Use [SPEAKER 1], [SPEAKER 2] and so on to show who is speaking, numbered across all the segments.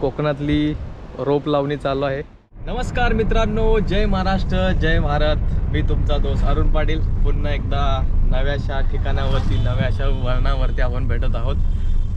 [SPEAKER 1] कोकणातली रोप लावणी चालू आहे. नमस्कार मित्रांनो जय महाराष्ट्र जय भारत. मी तुमचा दोस्त अरुण पाटील. पुन्हा एकदा नव्याशा ठिकाणावरती नव्याशा वर्णावरती आपण भेटत आहोत.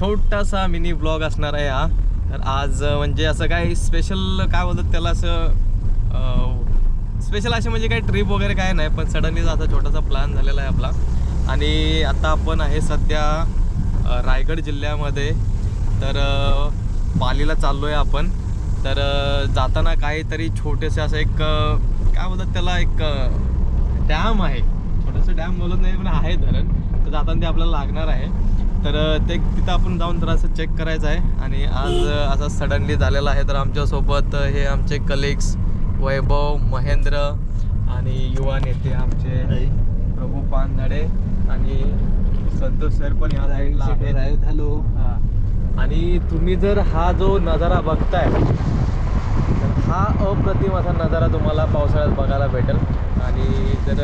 [SPEAKER 1] छोटासा मिनी ब्लॉग असणार आहे हा. तर आज म्हणजे असं काही स्पेशल काय बोलतात त्याला असं स्पेशल असे म्हणजे काही ट्रिप वगैरे काय नाही पण सडनलीच असा छोटासा प्लॅन झालेला आहे आपला. आणि आता आपण आहे सध्या रायगड जिल्ह्यामध्ये. तर पालीला चाललो आहे आपण. तर जाताना काहीतरी छोटेसे असं एक काय बोलतात त्याला एक डॅम आहे. छोटंसं डॅम बोलत नाही पण आहे धरण. तर जाताना ते आपल्याला लागणार आहे. तर ते तिथं आपण जाऊन जरासं चेक करायचं आहे. आणि आज असा असं सडनली झालेलं आहे. तर आमच्यासोबत हे आमचे कलिग्स वैभव महेंद्र आणि युवा नेते आमचे प्रभू पानझडे आणि संतोष सर पण या साईडला आहेत.
[SPEAKER 2] हॅलो.
[SPEAKER 1] आणि तुम्ही जर हा जो नजारा बघताय तर हा अप्रतिम असा नजारा तुम्हाला पावसाळ्यात बघायला भेटेल. आणि जर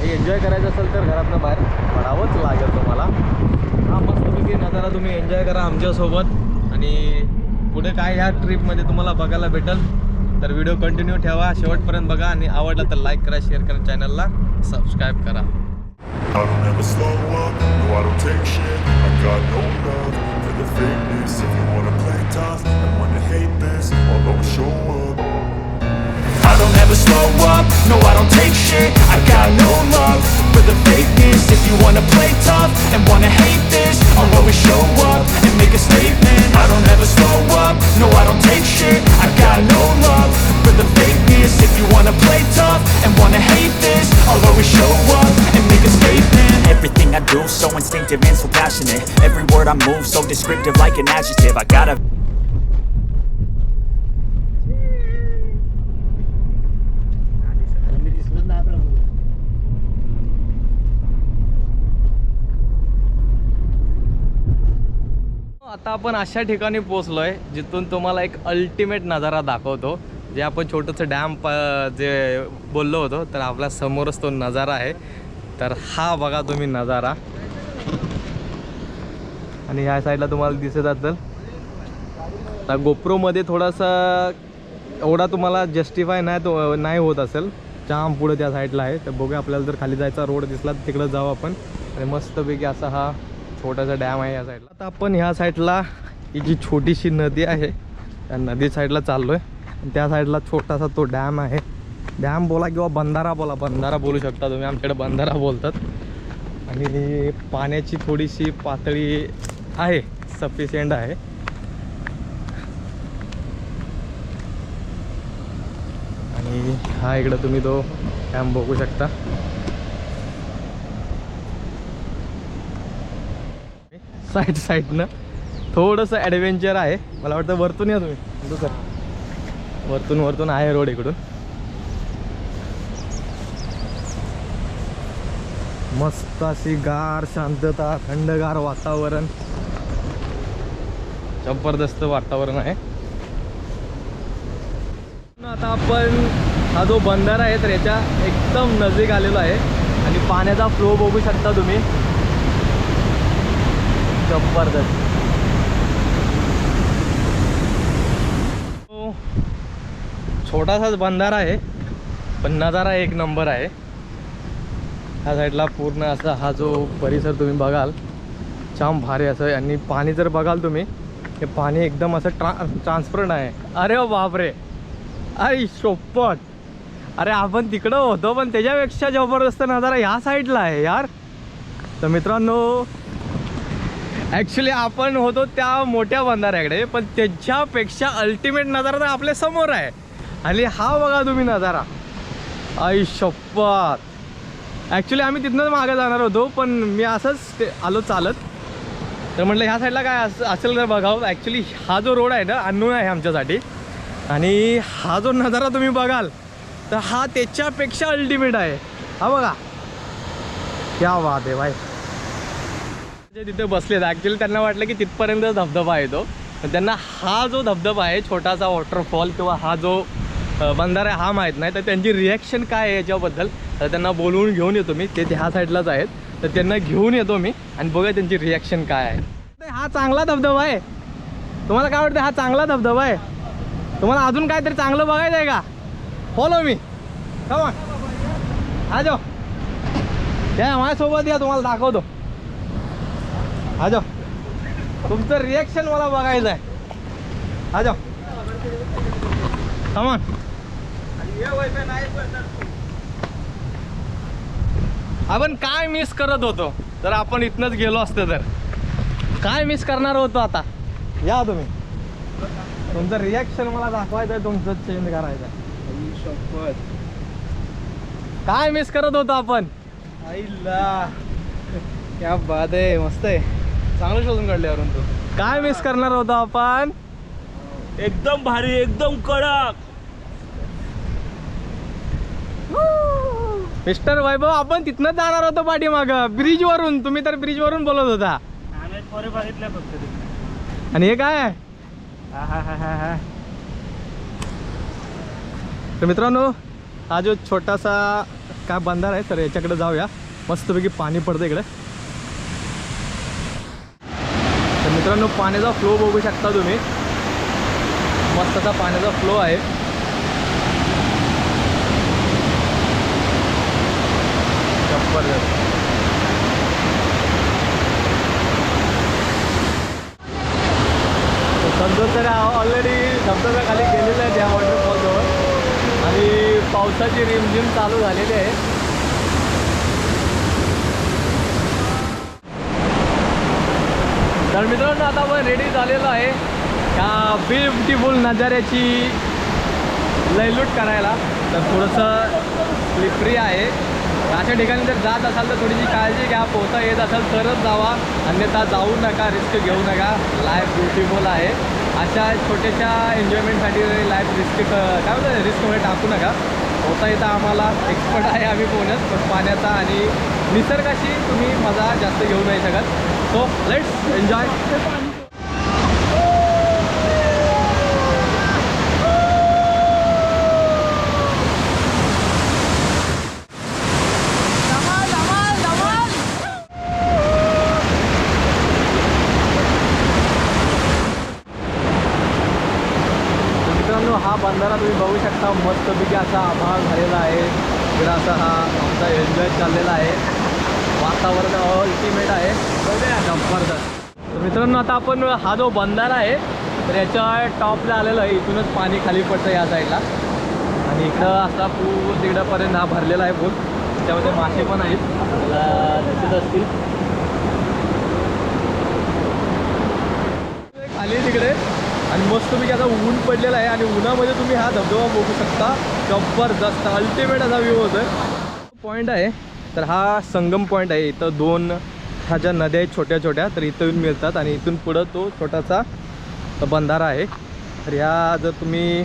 [SPEAKER 1] हे एन्जॉय करायचं असेल तर घरातनं बाहेर पडावंच लागेल तुम्हाला. हा मस्तपैकी नजारा तुम्ही एन्जॉय करा आमच्यासोबत. आणि पुढे काय ह्या ट्रिपमध्ये तुम्हाला बघायला भेटेल तर व्हिडिओ कंटिन्यू ठेवा शेवटपर्यंत बघा आणि आवडला तर लाईक करा शेअर करा चॅनलला सबस्क्राईब करा
[SPEAKER 3] I don't ever slow up, no I don't take shit I got no love for the fakeness If you wanna play tough and wanna hate this I'll always show up
[SPEAKER 4] I don't ever slow up, no I don't take shit I got no love for the fakeness If you wanna play tough and wanna hate this I'll always show up and make a statement Move so descriptive like an adjective. I gotta
[SPEAKER 2] नाही
[SPEAKER 1] आता आपण अशा ठिकाणी पोचलो आहे जिथून तुम्हाला एक अल्टिमेट नजारा दाखवतो जे आपण छोटंसं डॅम प जे बोललो होतो तर आपल्या समोरच तो नजारा आहे. तर हा बघा तुम्ही नजारा. आणि ह्या साईडला तुम्हाला दिसत असेल. आता गोप्रोमध्ये थोडासा एवढा तुम्हाला जस्टिफाय नाही तो नाही होत असेल. जाम पुढं त्या साईडला आहे. तर बघूया आपल्याला जर खाली जायचा रोड दिसला तर तिकडं जाऊ आपण. आणि मस्तपैकी असा हा छोटासा डॅम आहे या साईडला. आता आपण ह्या साईडला ही जी छोटीशी नदी आहे त्या नदी साईडला चाललो आहे आणि त्या साईडला छोटासा तो डॅम आहे. डॅम बोला किंवा बंधारा बोला बंधारा बोलू शकता तुम्ही. आमच्याकडे बंधारा बोलतात. आणि पाण्याची थोडीशी पातळी आहे सफिशियंट आहे. आणि हा इकडं तुम्ही तो डॅम बघू शकता. साईड साईडनं थोडंसं ॲडव्हेंचर आहे. मला वाटतं वरतून या तुम्ही. दुसरं. सर वरतून वरतून आहे रोड इकडून. मस्त अशी गार शांतता थंडगार वातावरण. जबरदस्त वातावरण आहे. आता आपण हा जो बंधारा आहे तर याच्या एकदम नजीक आलेलो आहे. आणि पाण्याचा फ्लो बघू शकता तुम्ही. जबरदस्त. छोटासाच बंधारा आहे पण नजारा एक नंबर आहे. ह्या साईडला पूर्ण असा हा जो परिसर तुम्ही बघाल छान भारी असं आणि पाणी जर बघाल तुम्ही हे पाणी एकदम असं ट्रा ट्रान्सपरंट आहे. अरे बापरे! अरे शोपट! अरे आपण तिकडं होतो पण त्याच्यापेक्षा जबरदस्त नजारा ह्या साईडला आहे यार. तर मित्रांनो ॲक्च्युली आपण होतो त्या मोठ्या बंधाऱ्याकडे पण त्याच्यापेक्षा अल्टिमेट नजारा तर आपल्यासमोर आहे. आणि हा बघा तुम्ही नजारा. आई शपथ ॲक्च्युली आम्ही तिथनंच मागे जाणार होतो पण मी असंच ते आलो चालत. तर म्हटलं ह्या साईडला काय अस असेल तर बघावं. ॲक्च्युली हा जो रोड आहे ना अननोन आहे आमच्यासाठी. आणि हा जो नजारा तुम्ही बघाल तर हा त्याच्यापेक्षा अल्टिमेट आहे. हा बघा. क्या वाद आहे भाई. जे तिथे बसलेत ॲक्च्युली त्यांना वाटलं की तिथपर्यंत धबधबा येतो. त्यांना हा जो धबधबा आहे छोटासा वॉटरफॉल किंवा हा जो बंधारा आहे हा माहीत नाही. तर त्यांची रिॲक्शन काय आहे याच्याबद्दल तर त्यांना बोलवून घेऊन येतो मी. ते ह्या साईडलाच आहेत. तर त्यांना घेऊन येतो मी आणि बघा त्यांची रिॲक्शन काय आहे. हा चांगला धबधबा आहे. तुम्हाला काय वाटतं हा चांगला धबधबा आहे? तुम्हाला अजून काहीतरी चांगलं बघायचं आहे का फॉलो मी कमा हा जाओ. या माझ्यासोबत या तुम्हाला दाखवतो. हा तुमचं रिॲक्शन मला बघायचं आहे हा जाओ कमान आपण काय मिस करत होतो? तर आपण इथनंच गेलो असतो तर. काय मिस करणार होतो आता? या तुम्ही. तुमचं रिॲक्शन मला दाखवायचं आहे तुमचं चेंज करायचं आहे. काय मिस करत होतो आपण?
[SPEAKER 2] आईला. क्या बात आहे मस्त आहे. चांगलं शोधून काढले अरुण तू.
[SPEAKER 1] काय मिस करणार होतो आपण?
[SPEAKER 2] एकदम भारी एकदम कडक.
[SPEAKER 1] मिस्टर वैभव आपण तिथनंच जाणार होतो पाठीमाग. ब्रिज वरून तुम्ही तर ब्रिज वरून बोलत होता. आणि हे काय?
[SPEAKER 2] हा हा हा हा हा.
[SPEAKER 1] तर मित्रांनो हा जो छोटासा काय बंधार आहे तर याच्याकडे जाऊया. मस्तपैकी पाणी पडतं इकडे. तर मित्रांनो पाण्याचा फ्लो बघू शकता तुम्ही. मस्त असा पाण्याचा फ्लो आहे. जबरदस्त तर समजा तर ऑलरेडी धबधब्या खाली गेलेले आहे त्या वॉटरफॉलजवळ आणि पावसाची रिमझिम चालू झालेली आहे. तर मित्रांनो आता आपण रेडी झालेलो आहे या ब्युटिफुल नजाऱ्याची लयलूट करायला. तर थोडंसं स्लिपरी आहे. अशा ठिकाणी जर जात असाल तर थोडीशी काळजी घ्या पोहता येत असाल तरच जावा. अन्यथा जाऊ नका रिस्क घेऊ नका. लाईफ ब्युटिफुल आहे. अशा छोट्याशा एन्जॉयमेंटसाठी लाईफ रिस्क काय म्हणतात रिस्कमध्ये टाकू नका. पोहता येतं आम्हाला. एक्सपर्ट आहे आम्ही पोहण्यात पण पाण्याचा आणि निसर्गाशी तुम्ही मजा जास्त घेऊ नाही शकत. सो लेट्स एन्जॉय बंधारा तुम्ही बघू शकता मस्तपैकी असा आभाळ झालेला आहे. इकडं असा हा आमचा एन्जॉय चाललेला आहे. वातावरण अल्टिमेट आहे. जबरदस्त. तर मित्रांनो आता आपण हा जो बंधारा आहे तर याच्या टॉपला आलेला आहे. इथूनच पाणी खाली पडतं या साईडला. आणि इकडं असा पूर तिकडंपर्यंत हा भरलेला आहे पूल त्यामध्ये मासे पण आहेत. आपल्याला दिसत असतील. खाली तिकडे. आणि मस्त तुम्ही आता ऊन पडलेला आहे आणि उन्हामध्ये तुम्ही हा धबधबा बघू शकता. जबरदस्त. अल्टिमेट असा व्ह्यू होतो पॉईंट आहे. तर हा संगम पॉईंट आहे. इथं दोन ह्या ज्या नद्या आहेत छोट्या छोट्या तर इथं येऊन मिळतात आणि इथून पुढं तो छोटासा बंधारा आहे. तर ह्या जर तुम्ही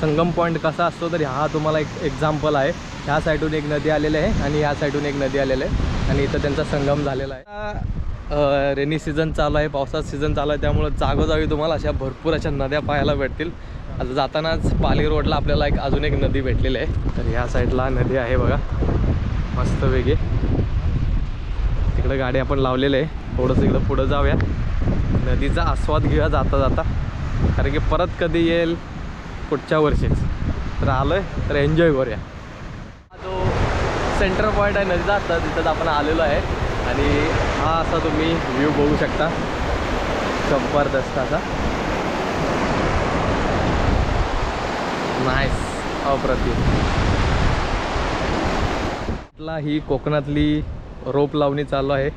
[SPEAKER 1] संगम पॉईंट कसा असतो तर हा तुम्हाला एक एक्झाम्पल आहे. ह्या साईडून एक नदी आलेली आहे आणि ह्या साईडून एक नदी आलेली आहे. आणि इथं त्यांचा संगम झालेला आहे. रेनी सीझन चालू आहे पावसाचा सीझन चालू आहे त्यामुळं जागोजागी तुम्हाला अशा भरपूर अशा नद्या पाहायला भेटतील. आता जातानाच पाली रोडला आपल्याला एक अजून एक नदी भेटलेली आहे. तर ह्या साईडला नदी आहे बघा. मस्त वेगळी. तिकडं गाडी आपण लावलेलं आहे. थोडंसं इकडं पुढं जाऊया. नदीचा आस्वाद घेऊया जाता जाता. कारण की परत कधी येईल पुढच्या वर्षीच. तर आलो आहे तर एन्जॉय करूया. जो सेंटर पॉईंट आहे नदीचा तर तिथंच आपण आलेलो आहे. आणि हा असा तुम्ही व्ह्यू बघू शकता. जबरदस्त असा नाईस अप्रतिम ही कोकणातली रोप लावणी चालू आहे.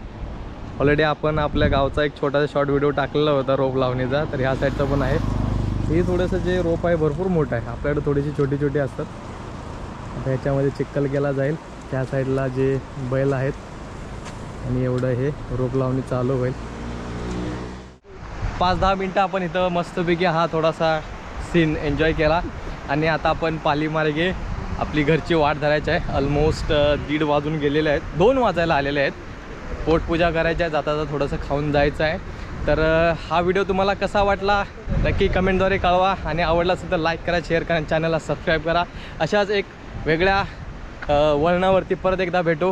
[SPEAKER 1] ऑलरेडी आपण आपल्या गावचा एक छोटासा शॉर्ट व्हिडिओ टाकलेला होता रोप लावणीचा तर ह्या साईडचा पण आहे. हे थोडंसं जे रोप आहे भरपूर मोठं आहे. आपल्याकडे थोडीशी छोटी छोटी असतात. आता ह्याच्यामध्ये चिक्कल केला जाईल. त्या साईडला जे बैल आहेत आणि एवढं हे रोप लावणी चालू होईल. पाच दहा मिनटं आपण इथं मस्तपैकी हा थोडासा सीन एन्जॉय केला. आणि आता आपण पालीमार्गे आपली घरची वाट धरायची आहे. ऑलमोस्ट दीड वाजून गेलेले आहेत. दोन वाजायला आलेले आहेत. पोटपूजा करायची आहे. जाता जाता थोडंसं खाऊन जायचं आहे. तर हा व्हिडिओ तुम्हाला कसा वाटला? नक्की कमेंटद्वारे कळवा. आणि आवडला असेल तर लाईक करा शेअर करा चॅनलला सबस्क्राईब करा. अशाच एक वेगळ्या वळणावरती परत एकदा भेटू.